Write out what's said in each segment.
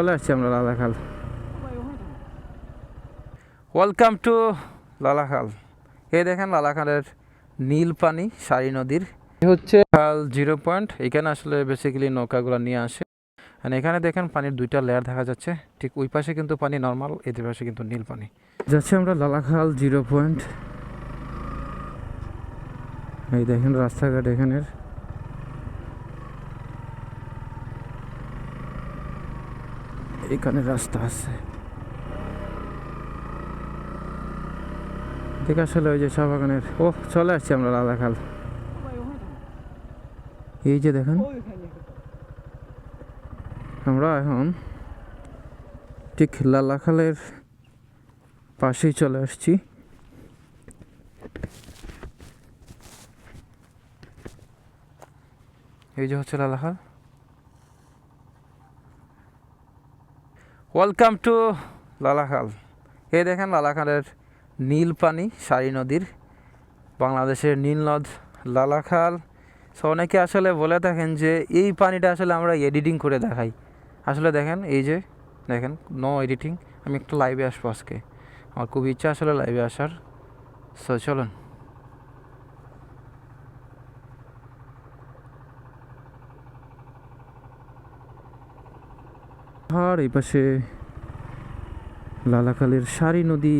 চলে আসছি আমরা লালাখাল। Welcome to Lalakhal. এই দেখেন লালাখালের নীল পানি সারি নদীর। হচ্ছে খাল জিরো পয়েন্ট এখানে আসলে বেসিক্যালি নৌকাগুলো নিয়ে আসে। আর এখানে দেখেন পানির দুইটা লেয়ার দেখা যাচ্ছে। ঠিক ওই পাশে কিন্তু পানি নর্মাল এদের পাশে কিন্তু নীল পানি। যাচ্ছি আমরা লালাখাল জিরো পয়েন্ট এই দেখেন রাস্তাঘাট এখানের। এখানে রাস্তা আছে। দেখে আসলে ওই যে চা বাগানের ও, চলে আসছি আমরা লালাখাল এই যে দেখেন। আমরা এখন ঠিক লালাখালের পাশেই চলে আসছি। এই যে হচ্ছে লালাখাল ওয়েলকাম টু লালাখাল। এই দেখেন লালাখালের নীল পানি সারি নদীর, বাংলাদেশের নীল নদ, লালাখাল। সো অনেকে আসলে বলে থাকেন যে এই পানিটা আসলে আমরা এডিটিং করে দেখাই। আসলে দেখেন, এই যে দেখেন নো এডিটিং আমি একটু লাইভে আসব আজকে। আমার খুব ইচ্ছা আসলে লাইভে আসার। সো চলুন। আর এই পাশে লালাখালের সারি নদী।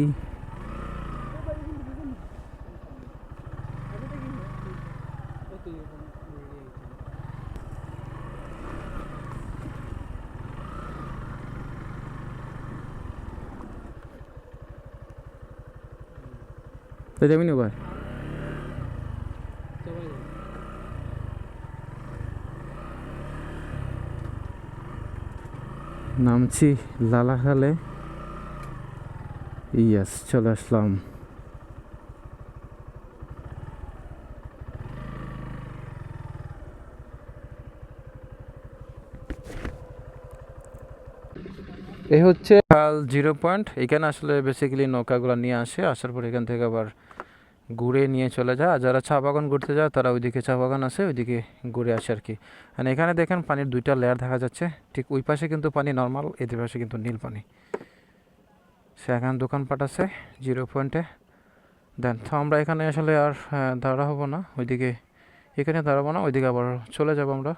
তো যাবি এবার নামছি লালাখালে। ইয়াস, চলে আসলাম। এ হচ্ছে খাল জিরো পয়েন্ট। এখানে আসলে বেসিক্যালি নৌকাগুলো নিয়ে আসে, আসার পর এখান থেকে আবার ঘুরে নিয়ে চলে যায় আর যারা চা বাগান ঘুরতে যায়, তারা ওইদিকে চা বাগান আছে, ওইদিকে ঘুরে আসে আর কি। আর এখানে দেখেন পানির দুইটা লেয়ার দেখা যাচ্ছে। ঠিক ওই পাশে কিন্তু পানি নর্মাল এদের পাশে কিন্তু নীল পানি। সে এখানে দোকানপাট আছে জিরো পয়েন্টে দেন তো আমরা এখানে আসলে আর দাঁড়া হব না, ওইদিকে, এখানে দাঁড়াবো না, ওইদিকে আবার চলে যাব আমরা।